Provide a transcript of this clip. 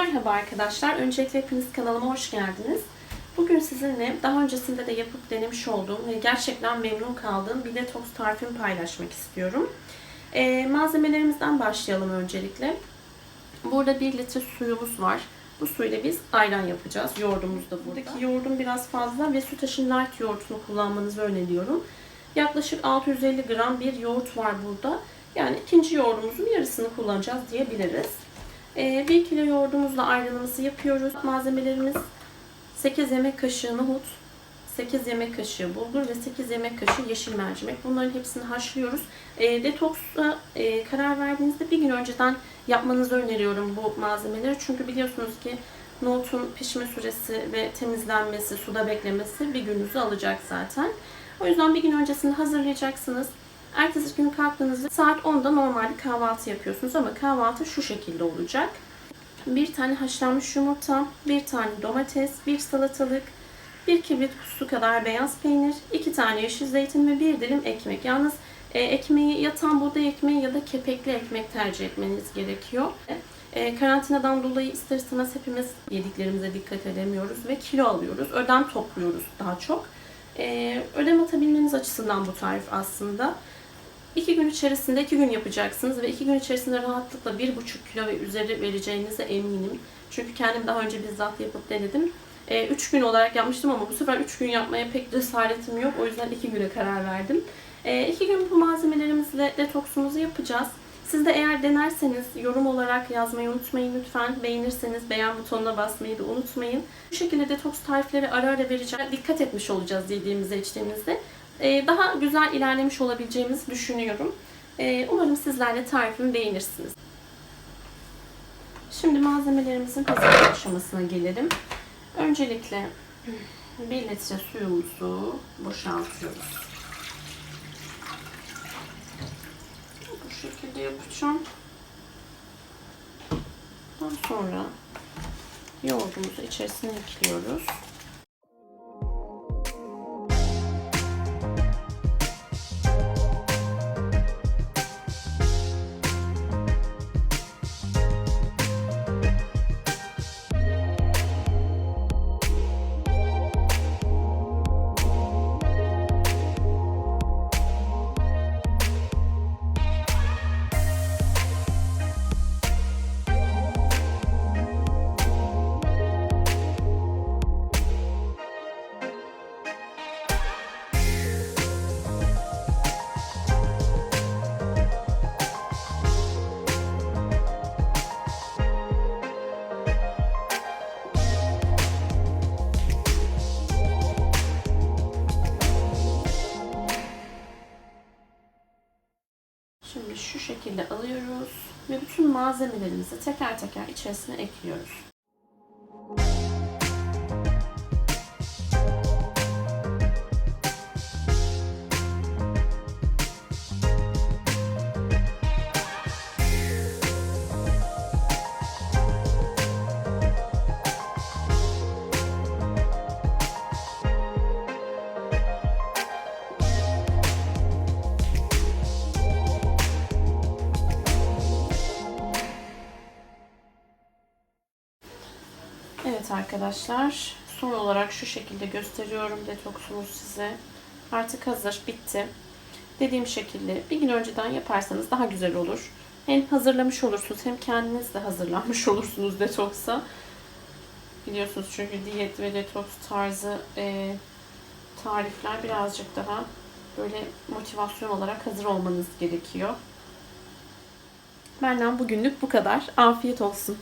Merhaba arkadaşlar. Öncelikle hepiniz kanalıma hoş geldiniz. Bugün sizinle daha öncesinde de yapıp denemiş olduğum ve gerçekten memnun kaldığım bir detoks tarifimi paylaşmak istiyorum. Ee, malzemelerimizden başlayalım öncelikle. Burada 1 litre suyumuz var. Bu suyla biz ayran yapacağız. Yoğurdumuz da buradaki. Yoğurdum biraz fazla ve sütaşın light yoğurtunu kullanmanızı öneriyorum. Yaklaşık 650 gram bir yoğurt var burada. Yani ikinci yoğurdumuzun yarısını kullanacağız diyebiliriz. 1 kilo yoğurdumuzla ayranımızı yapıyoruz. Malzemelerimiz 8 yemek kaşığı nohut, 8 yemek kaşığı bulgur ve 8 yemek kaşığı yeşil mercimek. Bunların hepsini haşlıyoruz. E, detoksa e, karar verdiğinizde bir gün önceden yapmanızı öneriyorum bu malzemeleri. Çünkü biliyorsunuz ki nohutun pişme süresi ve temizlenmesi, suda beklemesi bir gününüzü alacak zaten. O yüzden bir gün öncesinde hazırlayacaksınız. Ertesi gün kalktığınızda saat 10'da normalde kahvaltı yapıyorsunuz ama kahvaltı şu şekilde olacak. Bir tane haşlanmış yumurta, bir tane domates, bir salatalık, bir kibrit kutusu kadar beyaz peynir, iki tane yeşil zeytin ve bir dilim ekmek. Yalnız e, ekmeği ya tam buğday ekmeği ya da kepekli ekmek tercih etmeniz gerekiyor. E, karantinadan dolayı ister istemez hepimiz yediklerimize dikkat edemiyoruz ve kilo alıyoruz. Ödem topluyoruz daha çok. E, ödem atabilmeniz açısından bu tarif aslında. İki gün içerisinde iki gün yapacaksınız ve iki gün içerisinde rahatlıkla bir buçuk kilo ve üzeri vereceğinize eminim. Çünkü kendim daha önce bizzat yapıp denedim. E, üç gün olarak yapmıştım ama bu sefer üç gün yapmaya pek cesaretim yok. O yüzden iki güne karar verdim. E, iki gün bu malzemelerimizle detoksumuzu yapacağız. Siz de eğer denerseniz yorum olarak yazmayı unutmayın lütfen. Beğenirseniz beğen butonuna basmayı da unutmayın. Bu şekilde detoks tarifleri ara ara vereceğim. Dikkat etmiş olacağız yediğimizde içtiğimizde. Ee, daha güzel ilerlemiş olabileceğimizi düşünüyorum. Ee, umarım sizler de tarifimi beğenirsiniz. Şimdi malzemelerimizin hazırlık aşamasına gelelim. Öncelikle 1 litre suyumuzu boşaltıyoruz. Bu şekilde yapacağım. Daha sonra yoğurdumuzu içerisine ekliyoruz. Şu şekilde alıyoruz ve bütün malzemelerimizi teker teker içerisine ekliyoruz. Evet arkadaşlar, son olarak şu şekilde gösteriyorum detoksumuz size. Artık hazır, bitti. Dediğim şekilde bir gün önceden yaparsanız daha güzel olur. Hem hazırlamış olursunuz hem kendiniz de hazırlanmış olursunuz detoksa. Biliyorsunuz çünkü diyet ve detoks tarzı e, tarifler birazcık daha böyle motivasyon olarak hazır olmanız gerekiyor. Benden bugünlük bu kadar. Afiyet olsun.